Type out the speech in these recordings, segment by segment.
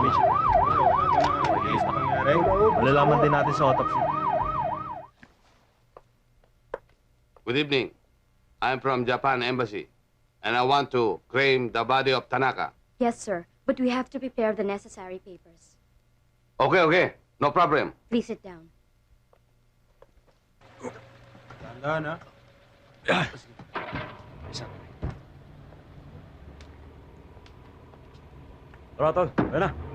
damage. Mabilis na nangyari. Malalaman din natin sa autopsy. Good evening. I'm from Japan Embassy, and I want to claim the body of Tanaka. Yes, sir. But we have to prepare the necessary papers. Okay, okay. No problem. Please sit down. Tandaan, ha? Tara, tol. Ayan na.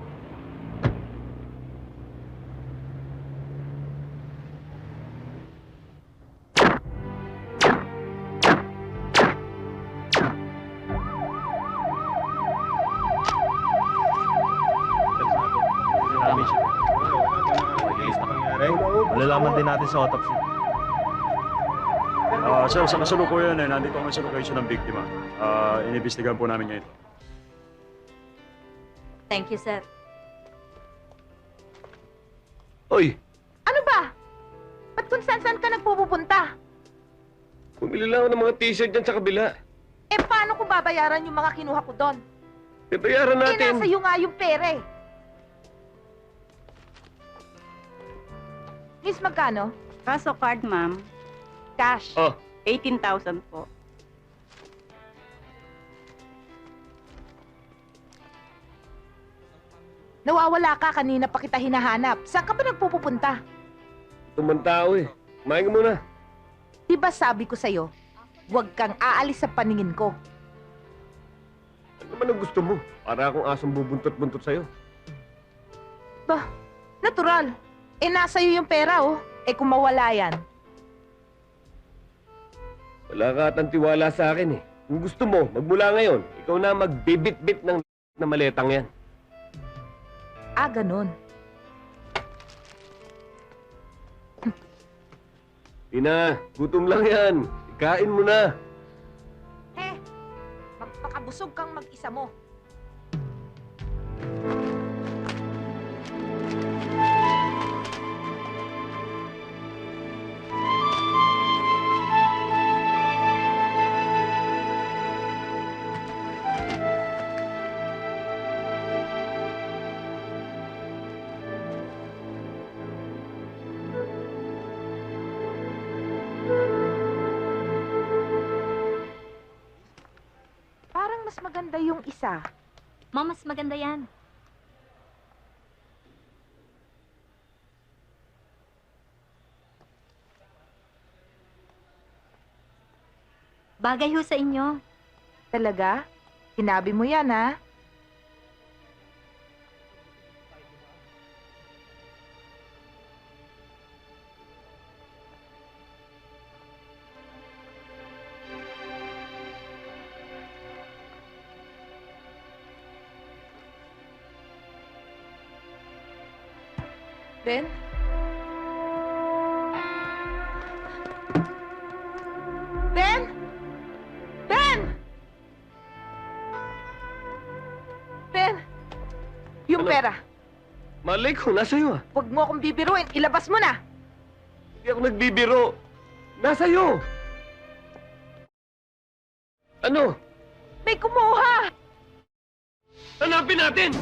Malalaman din natin sa autopsy. Ah, sir, sa kasalukuyan eh, nandito kami sa location ng biktima. Ah, inibestigahan po namin ngayon. Thank you, sir. Oy, Ano ba? Ba't kung saan-saan ka nagpupunta? bumili lang ako ng mga t-shirt dyan sa kabila. Eh, paano ko babayaran yung mga kinuha ko doon? Bayaran Eh, natin. nasa iyo nga yung pere. Miss, magkano? Kaso card, ma'am, Cash. Oh, 18,000 po. Nawawala ka kanina pa kita hinahanap. Saan ka ba nagpupunta? tumang tao eh. Kumain ka muna. Di ba sabi ko sa'yo, huwag kang aalis sa paningin ko. Ano naman ang gusto mo? Para akong asong bubuntot-buntot sa'yo. Natural. Eh, nasa iyo yung pera, oh. Eh, kung mawala yan. Wala ka atang tiwala sa akin eh. Kung gusto mo, magmula ngayon, ikaw na magbibit-bit ng na maletang yan. Ah, ganun. Tina, gutom lang yan. Ikain mo na. Eh, magpakabusog kang mag-isa mo. Parang mas maganda yung isa. Ma'am, mas maganda yan. Bagay ho sa inyo. Talaga? Sinabi mo yan, ha? Ben? Ben? Ben! Ben! Yung Ano? pera. Malay ko, nasa iyo ah. Huwag mo akong bibiruin. Ilabas mo na. Hindi ako nagbibiro. Nasa iyo. Ano? May kumuha. Hanapin natin!